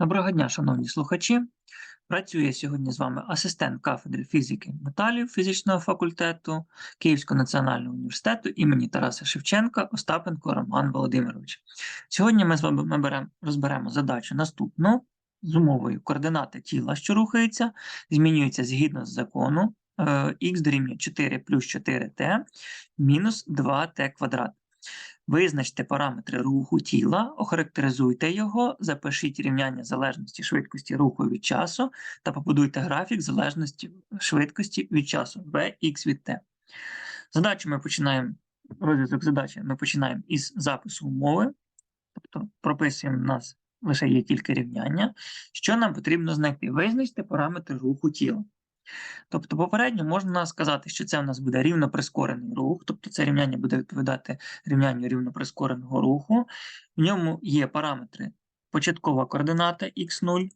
Доброго дня, шановні слухачі. Працює сьогодні з вами асистент кафедри фізики металів фізичного факультету Київського національного університету імені Тараса Шевченка Остапенко Роман Володимирович. Сьогодні ми з вами ми берем- розберемо задачу наступну з умовою координати тіла, що рухається, змінюється згідно з закону е, х дорівнює 4 плюс 4t мінус 2t квадрат. Визначте параметри руху тіла, охарактеризуйте його, запишіть рівняння залежності швидкості руху від часу та побудуйте графік залежності швидкості від часу Vx від t. Задачу ми починаємо, розв'язок задачі ми починаємо із запису умови, тобто прописуємо в нас лише є тільки рівняння. Що нам потрібно знайти? Визначте параметри руху тіла. Тобто, попередньо можна сказати, що це у нас буде рівно прискорений рух, тобто це рівняння буде відповідати рівнянню рівно прискореного руху. В ньому є параметри початкова координата x0,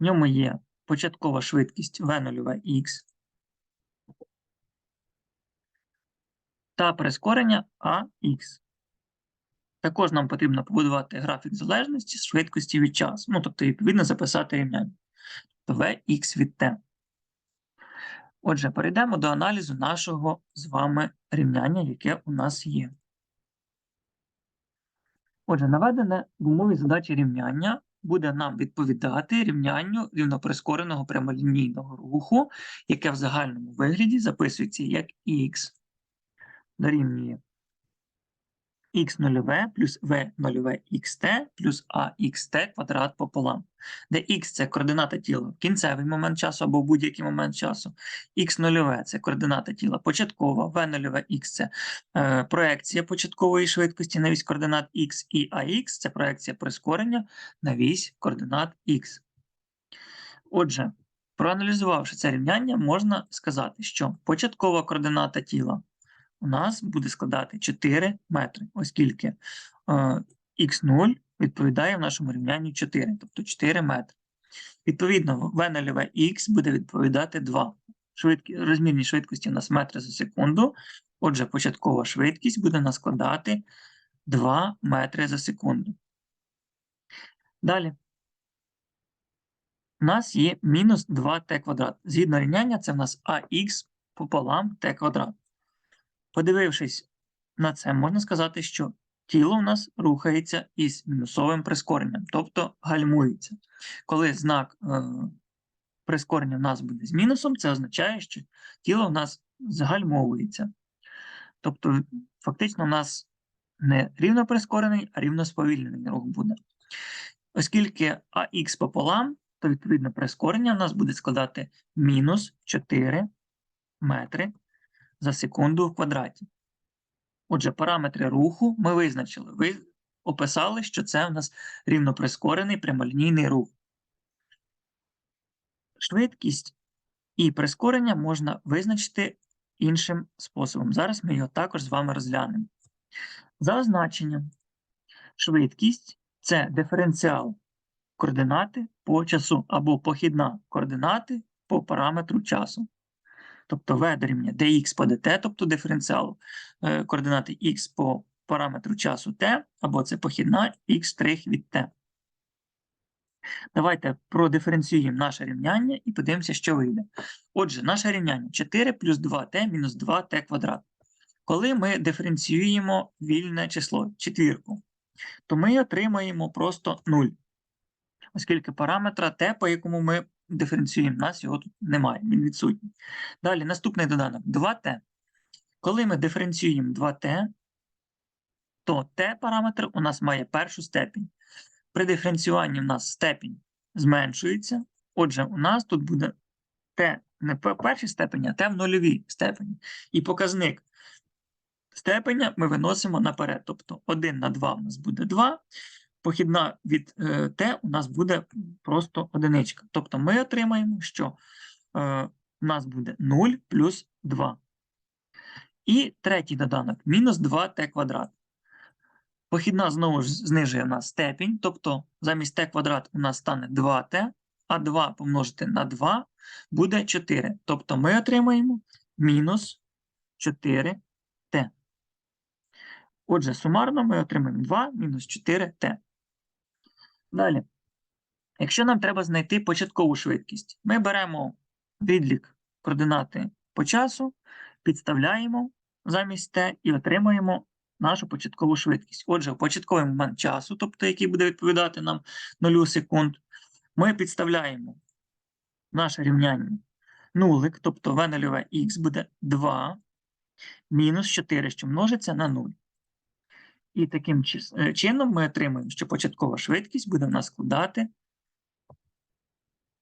в ньому є початкова швидкість v0 x та прискорення ax. Також нам потрібно побудувати графік залежності з швидкості від часу, ну тобто, відповідно, записати рівняння. Vx від t. Отже, перейдемо до аналізу нашого з вами рівняння, яке у нас є. Отже, наведене в умові задачі рівняння буде нам відповідати рівнянню рівноприскореного прямолінійного руху, яке в загальному вигляді записується як х дорівнює х0 плюс v0 xt плюс axt квадрат пополам, де х це координата тіла в кінцевий момент часу або в будь-який момент часу, х0 це координата тіла початкова, v0 x це е, проекція початкової швидкості на вісь координат x, і ax це проекція прискорення на вісь координат x. Отже, проаналізувавши це рівняння, можна сказати, що початкова координата тіла у нас буде складати 4 метри, оскільки е, х0 відповідає в нашому рівнянні 4, тобто 4 метри. Відповідно, v0 х буде відповідати 2. Швидкі, розмірні швидкості у нас метри за секунду. Отже, початкова швидкість буде нас складати 2 метри за секунду. Далі. У нас є мінус 2t квадрат. Згідно рівняння, це в нас ах пополам t квадрат. Подивившись на це, можна сказати, що тіло у нас рухається із мінусовим прискоренням, тобто гальмується. Коли знак е, прискорення в нас буде з мінусом, це означає, що тіло в нас загальмовується. Тобто, фактично, у нас не рівно прискорений, а рівно сповільнений рух буде. Оскільки АХ пополам, то відповідно прискорення в нас буде складати мінус 4 метри за секунду в квадраті. Отже, параметри руху ми визначили. Ви описали, що це у нас рівноприскорений прямолінійний рух. Швидкість і прискорення можна визначити іншим способом. Зараз ми його також з вами розглянемо. За означенням, швидкість це диференціал координати по часу або похідна координати по параметру часу тобто v дорівнює dx по dt, тобто диференціал е, координати x по параметру часу t, або це похідна x' від t. Давайте продиференціюємо наше рівняння і подивимося, що вийде. Отже, наше рівняння 4 плюс 2t мінус 2t квадрат. Коли ми диференціюємо вільне число четвірку, то ми отримаємо просто 0, оскільки параметра t, по якому ми диференціюємо, нас його тут немає, він відсутній. Далі наступний доданок 2t. Коли ми диференціюємо 2t, то t параметр у нас має першу степінь. При диференціюванні у нас степінь зменшується. Отже, у нас тут буде t не в першій степені, а t в нульовій степені. І показник степеня ми виносимо наперед. Тобто 1 на 2 у нас буде 2, похідна від е, t у нас буде просто одиничка. Тобто ми отримаємо, що е, у нас буде 0 плюс 2. І третій доданок мінус 2t квадрат. Похідна знову ж знижує у нас степінь, тобто замість t квадрат у нас стане 2t, а 2 помножити на 2 буде 4. Тобто ми отримаємо мінус 4t. Отже, сумарно ми отримаємо 2 мінус 4t. Далі. Якщо нам треба знайти початкову швидкість, ми беремо відлік координати по часу, підставляємо замість t і отримуємо нашу початкову швидкість. Отже, в початковий момент часу, тобто який буде відповідати нам 0 секунд, ми підставляємо наше рівняння нулик, тобто v 0 х буде 2 мінус 4, що множиться на 0. І таким е, чином ми отримуємо, що початкова швидкість буде в нас складати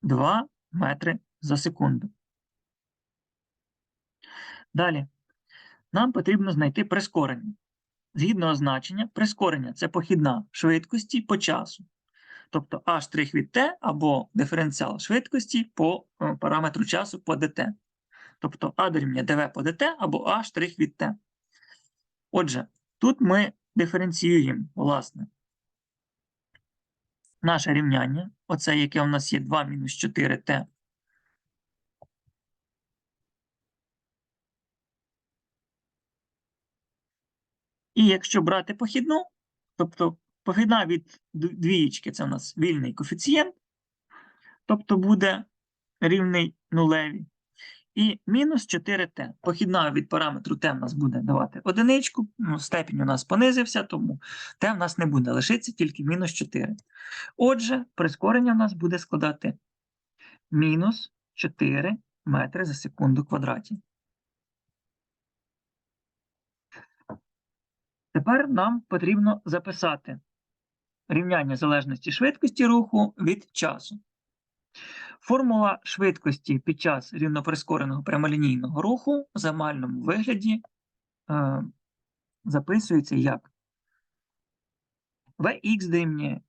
2 метри за секунду. Далі. Нам потрібно знайти прискорення. Згідно означення, прискорення це похідна швидкості по часу. Тобто А' від t або диференціал швидкості по е, параметру часу по dt. Тобто А дорівнює dv по dt або А' від t. Отже, тут ми диференціюємо, власне, наше рівняння, оце яке у нас є 2 мінус 4t. І якщо брати похідну, тобто похідна від двієчки, це у нас вільний коефіцієнт, тобто буде рівний нулеві. І мінус 4t. Похідна від параметру t в нас буде давати одиничку, ну, степінь у нас понизився, тому t в нас не буде, лишиться тільки мінус 4. Отже, прискорення в нас буде складати мінус 4 метри за секунду квадраті. Тепер нам потрібно записати рівняння залежності швидкості руху від часу. Формула швидкості під час рівноприскореного прямолінійного руху в замальному вигляді е, записується як Vx дорівнює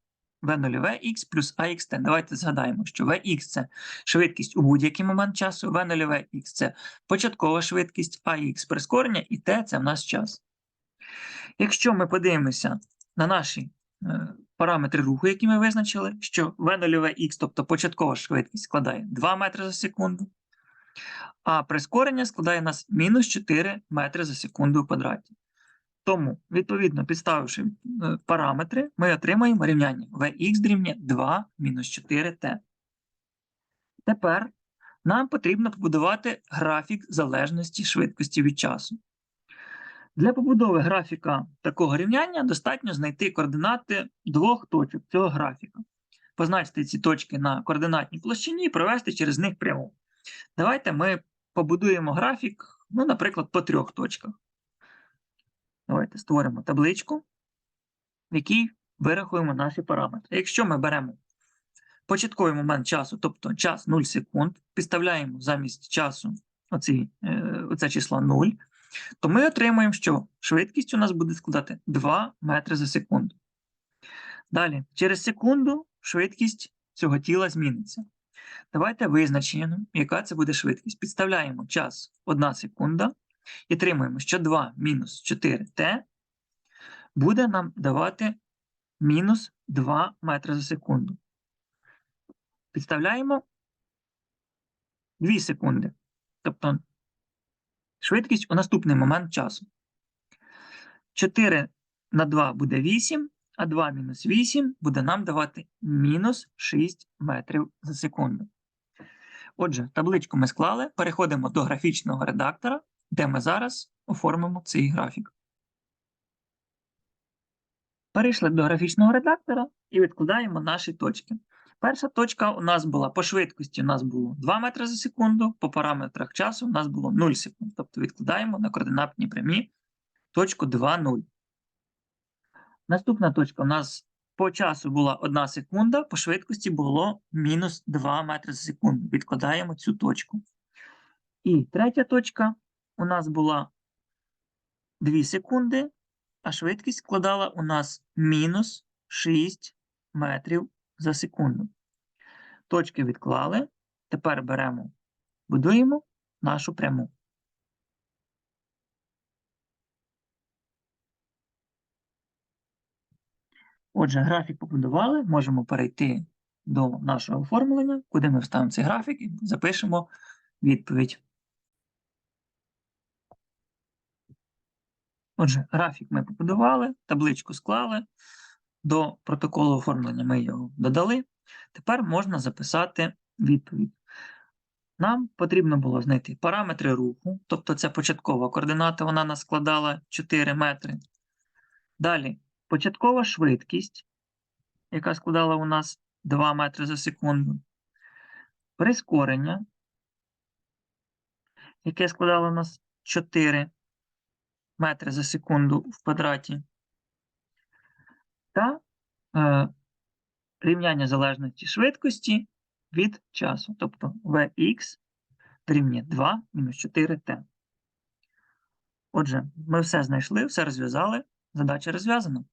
V0Vx плюс AXT. Давайте згадаємо, що Vx це швидкість у будь-який момент часу, V0Vx це початкова швидкість, AX прискорення і T це в нас час. Якщо ми подивимося на наші е, параметри руху, які ми визначили, що v0x, тобто початкова швидкість, складає 2 метри за секунду, а прискорення складає нас мінус 4 метри за секунду в квадраті. Тому, відповідно, підставивши е, параметри, ми отримаємо рівняння Vx дорівнює 2 мінус 4t. Тепер нам потрібно побудувати графік залежності швидкості від часу. Для побудови графіка такого рівняння достатньо знайти координати двох точок цього графіка. Позначити ці точки на координатній площині і провести через них пряму. Давайте ми побудуємо графік, ну, наприклад, по трьох точках. Давайте створимо табличку, в якій вирахуємо наші параметри. Якщо ми беремо початковий момент часу, тобто час 0 секунд, підставляємо замість часу оці, е, оце число 0, то ми отримуємо, що швидкість у нас буде складати 2 метри за секунду. Далі, через секунду швидкість цього тіла зміниться. Давайте визначимо, яка це буде швидкість. Підставляємо час 1 секунда і отримуємо, що 2 мінус 4t буде нам давати мінус 2 метри за секунду. Підставляємо 2 секунди. Тобто швидкість у наступний момент часу. 4 на 2 буде 8, а 2 мінус 8 буде нам давати мінус 6 метрів за секунду. Отже, табличку ми склали, переходимо до графічного редактора, де ми зараз оформимо цей графік. Перейшли до графічного редактора і відкладаємо наші точки. Перша точка у нас була по швидкості, у нас було 2 метри за секунду, по параметрах часу у нас було 0 секунд. Тобто відкладаємо на координатній прямі точку 2, 0. Наступна точка у нас по часу була 1 секунда, по швидкості було мінус 2 метри за секунду. Відкладаємо цю точку. І третя точка у нас була 2 секунди, а швидкість складала у нас мінус 6 метрів за секунду. Точки відклали. Тепер беремо, будуємо нашу пряму. Отже, графік побудували, можемо перейти до нашого оформлення, куди ми вставимо цей графік і запишемо відповідь. Отже, графік ми побудували, табличку склали. До протоколу оформлення ми його додали. Тепер можна записати відповідь. Нам потрібно було знайти параметри руху, тобто це початкова координата, вона нас складала 4 метри. Далі початкова швидкість, яка складала у нас 2 метри за секунду. Прискорення, яке складало у нас 4 метри за секунду в квадраті. Та е, рівняння залежності швидкості від часу, тобто Vx дорівнює 2 мінус 4t. Отже, ми все знайшли, все розв'язали. Задача розв'язана.